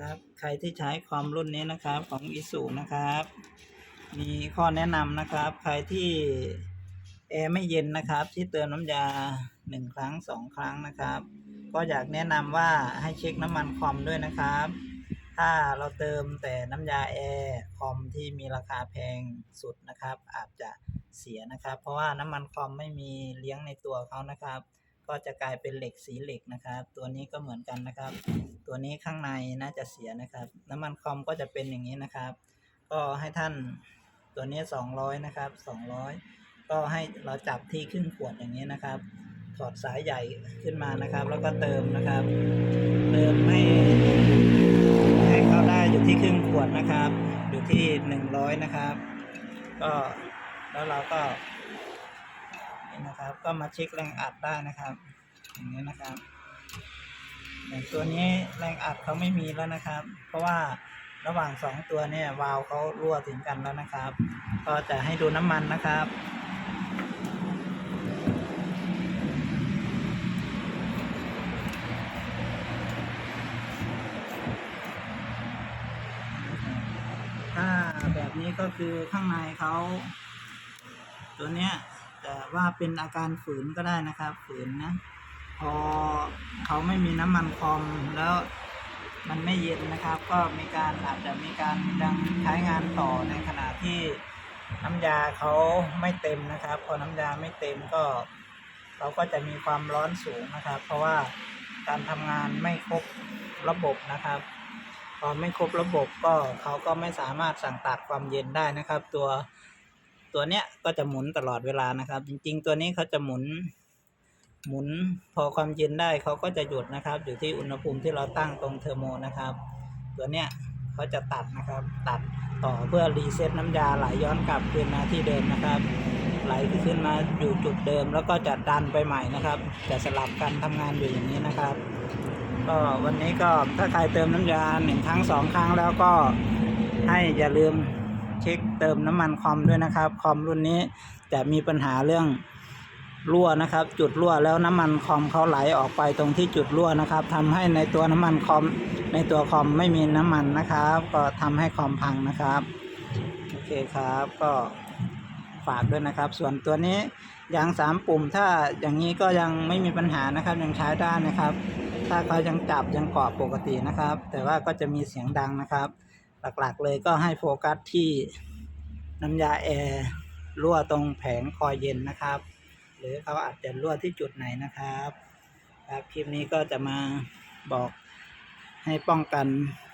ครับ ใครที่ใช้คอมรุ่นนี้นะครับของอิสุนะครับ มีข้อแนะนำนะครับ ใครที่แอร์ไม่เย็นนะครับ ที่เติมน้ำยาหนึ่งครั้งสองครั้งนะครับ ก็อยากแนะนำว่าให้เช็คน้ำมันคอมด้วยนะครับ ถ้าเราเติมแต่น้ำยาแอร์คอมที่มีราคาแพงสุดนะครับ อาจจะเสียนะครับ เพราะว่าน้ำมันคอมไม่มีเลี้ยงในตัวเขานะครับ ก็จะกลายเป็นเหล็กสีเหล็กนะครับ ตัวนี้ก็เหมือนกันนะครับ ตัวนี้ข้างในน่าจะเสียนะครับ น้ำมันคอมก็จะเป็นอย่างนี้นะครับ ก็ให้ท่านตัวนี้ 200 นะครับ 200 ก็ให้เราจับที่ครึ่งขวดอย่างนี้นะครับ ถอดสายใหญ่ขึ้นมานะครับ แล้วก็เติมนะครับ เติมให้ให้เข้าได้อยู่ที่ครึ่งขวดนะครับ อยู่ที่ 100 นะครับ ก็แล้วเราก็ นะครับ ก็มาเช็คแรงอัดได้นะครับ อย่างนี้นะครับอย่างตัวนี้แรงอัดเขาไม่มีแล้วนะครับ เพราะว่าระหว่างสองตัวเนี่ยวาล์วเขารั่วถึงกันแล้วนะครับ ก็จะให้ดูน้ำมันนะครับถ้าแบบนี้ก็คือข้างในเขาตัวเนี้ย แต่ว่าเป็นอาการฝืนก็ได้นะครับฝืนนะ พอเขาไม่มีน้ำมันคอมแล้วมันไม่เย็นนะครับ ก็มีการอาจจะมีการยังใช้งานต่อในขณะที่น้ำยาเขาไม่เต็มนะครับ พอน้ำยาไม่เต็มก็เราก็จะมีความร้อนสูงนะครับ เพราะว่าการทำงานไม่ครบระบบนะครับ พอไม่ครบระบบก็เขาก็ไม่สามารถสั่งตัดความเย็นได้นะครับ ตัว ตัวเนี้ยก็จะหมุนตลอดเวลานะครับ จริง ๆ ตัวนี้เขาจะหมุน หมุนพอความเย็นได้เขาก็จะหยุดนะครับ อยู่ที่อุณหภูมิที่เราตั้งตรงเทอร์โมนะครับ ตัวเนี้ยเขาจะตัดนะครับ ตัดต่อเพื่อรีเซ็ตน้ำยาไหลย้อนกลับคืนมาที่เดิมนะครับ ไหลขึ้นมาอยู่จุดเดิม แล้วก็จะดันไปใหม่นะครับ จะสลับกันทำงานอยู่อย่างนี้นะครับ ก็วันนี้ก็ถ้าใครเติมน้ำยาหนึ่งครั้งสองครั้งแล้วก็ให้อย่าลืม เช็คเติมน้ำมันคอมด้วยนะครับ คอมรุ่นนี้จะมีปัญหาเรื่องรั่วนะครับ จุดรั่วแล้วน้ำมันคอมเขาไหลออกไปตรงที่จุดรั่วนะครับทำให้ในตัวน้ำมันคอมในตัวคอมไม่มีน้ำมันนะครับ ก็ทำให้คอมพังนะครับโอเคครับก็ฝากด้วยนะครับ ส่วนตัวนี้ยางสามปุ่ม ถ้าอย่างนี้ก็ยังไม่มีปัญหานะครับยังใช้ได้นะครับ ถ้าเขายังจับยังเกาะปกตินะครับ แต่ว่าก็จะมีเสียงดังนะครับ หลักๆเลยก็ให้โฟกัสที่น้ำยาแอร์รั่วตรงแผงคอยเย็นนะครับ หรือเขาอาจจะรั่วที่จุดไหนนะครับครับคลิปนี้ก็จะมาบอกให้ป้องกัน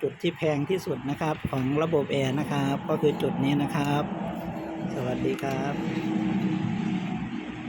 จุดที่แพงที่สุดนะครับ ของระบบแอร์นะครับ ก็คือจุดนี้นะครับ สวัสดีครับ